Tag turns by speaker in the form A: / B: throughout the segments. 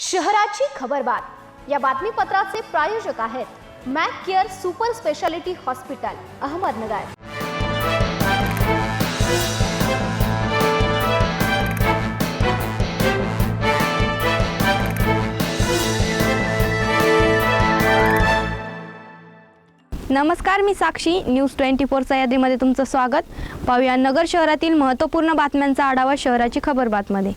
A: शहराची खबरबात या बातमीपत्राचे प्रायोजक आहेत Mac Care super speciality hospital Ahmednagar.
B: नमस्कार मी साक्षी. न्यूज ट्वेंटी फोर सह्याद्रीमध्ये तुमचं स्वागत. पाहूया नगर शहरातील महत्त्वपूर्ण बातम्यांचा आढावा शहराची खबर बातमध्ये.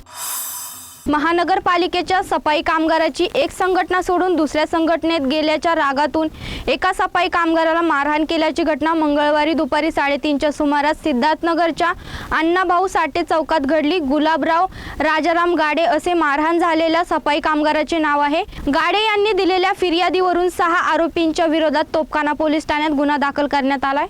B: महानगरपालिकेच्या सफाई कामगाराची एक संघटना सोडून दुसऱ्या संघटनेत गेल्याच्या रागातून एका सफाई कामगाराला मारहाण केल्याची घटना मंगळवारी दुपारी साडेतीनच्या सुमारास सिद्धार्थनगरच्या अण्णाभाऊ साठे चौकात घडली. गुलाबराव राजाराम गाडे असे मारहाण झालेल्या सफाई कामगाराचे नाव आहे. गाडे यांनी दिलेल्या फिर्यादीवरून सहा आरोपींच्या विरोधात तोपखाना पोलीस ठाण्यात गुन्हा दाखल करण्यात आलाय.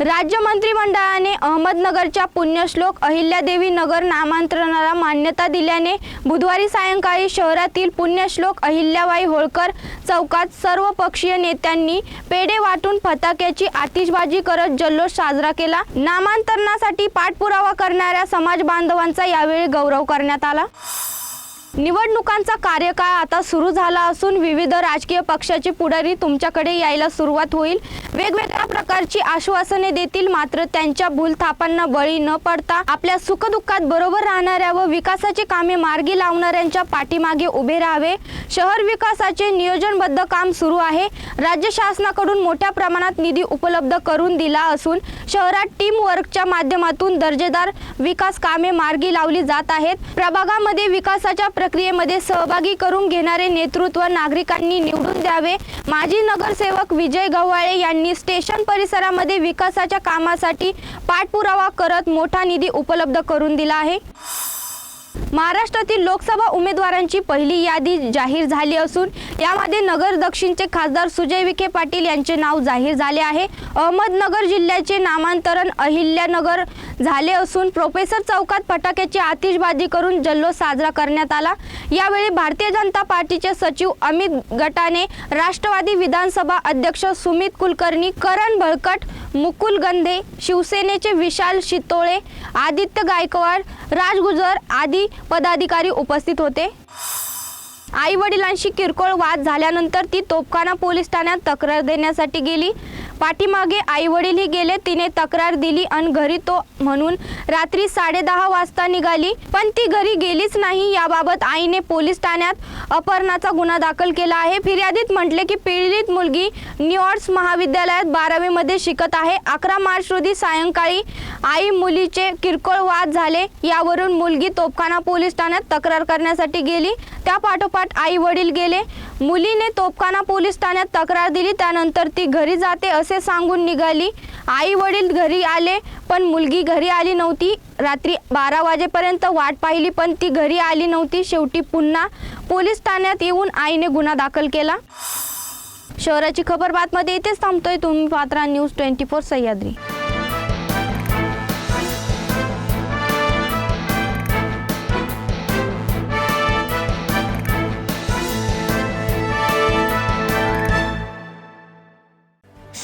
B: राज्य मंत्रिमंडळाने अहमदनगरच्या पुण्यश्लोक अहिल्यादेवी नगर नामांतरणाला मान्यता दिल्याने बुधवारी सायंकाळी शहरातील पुण्यश्लोक अहिल्याबाई होळकर चौकात सर्वपक्षीय नेत्यांनी पेढे वाटून फटाक्याची आतिषबाजी करत जल्लोष साजरा केला. नामांतरणासाठी पाठपुरावा करणाऱ्या समाज बांधवांचा यावेळी गौरव करण्यात आला. निवडणुकांचा कार्यकाळ आता सुरू झाला असून विविध राजकीय पक्षाची पुढारी तुमच्याकडे यायला सुरुवात होईल. वेगवेगळ्या प्रकारची आश्वासने देतील मात्र त्यांच्या भूलथापांना बळी न पडता आपल्या सुखदुःखात बरोबर राहणाऱ्या व विकासाची कामे मार्गी लावणाऱ्यांच्या पाठीमागे उभे राहावे. शहर विकासाचे नियोजनबद्ध काम सुरू आहे. राज्य शासनाकडून मोठ्या प्रमाणात निधी उपलब्ध करून दिला असून शहरात टीम वर्कच्या माध्यमातून दर्जेदार विकास कामे मार्गी लावली जात आहेत. प्रभागामध्ये विकासाच्या प्रक्रियेमध्ये सहभागी करून घेणारे नेतृत्व नागरिकांनी निवडून द्यावे. माजी नगरसेवक विजय गव्हाळे यांनी स्टेशन परिसरामध्ये विकासाच्या कामासाठी पाठपुरावा करत मोठा निधी उपलब्ध करून दिला आहे. महाराष्ट्रातील लोकसभा उमेदवारांची पहिली यादी जाहीर झाली असून यामध्ये नगर दक्षिणचे खासदार सुजय विखे पाटील यांचे नाव जाहीर झाले आहे. अहमदनगर जिल्ह्याचे नामांतरण अहिल्यानगर झाले असून प्रोफेसर चौकात फटाक्याची आतिषबाजी करून जल्लोष साजरा करण्यात आला. यावेळी भारतीय जनता पार्टीचे सचिव अमित गटाने राष्ट्रवादी विधानसभा अध्यक्ष सुमित कुलकर्णी करण बळकट मुकुल गंधे शिवसेनेचे विशाल शितोळे आदित्य गायकवाड राजगुजर आदी पदाधिकारी उपस्थित होते. आई वडिलांशी किरकोळ वाद झाल्यानंतर ती तोपखाना पोलीस ठाण्यात तक्रार देण्यासाठी गेली. पाठीमागे आई वडीलही गेले तिने तक्रार दिली आणि घरी तो म्हणून रात्री साडेदहा वाजता निघाली. पण ती घरी गेलीच नाही याबाबत आईने पोलीस ठाण्यात अपहरणाचा गुन्हा दाखल केला आहे. फिर्यादीत म्हटले की पीडित मुलगी न्यूऑर्ट्स महाविद्यालयात बारावीमध्ये शिकत आहे. अकरा मार्च रोजी सायंकाळी आई मुलीचे किरकोळ वाद झाले. यावरून मुलगी तोपखाना पोलीस ठाण्यात तक्रार करण्यासाठी गेली. त्या पाठोपाठ आई वडील गेले. मुलीने तोपखाना पोलीस ठाण्यात तक्रार दिली. त्यानंतर ती घरी जाते असे सांगून निघाली. आई वडील घरी आले पण मुलगी घरी आली नव्हती. रात्री बारा वाजेपर्यंत वाट पाहिली पण ती घरी आली नव्हती. शेवटी पुन्हा पोलीस ठाण्यात येऊन आईने गुन्हा दाखल केला. शहराची खबर बातमध्ये इथेच थांबतोय. तुम्ही पात्रा न्यूज ट्वेंटी फोर सह्याद्री.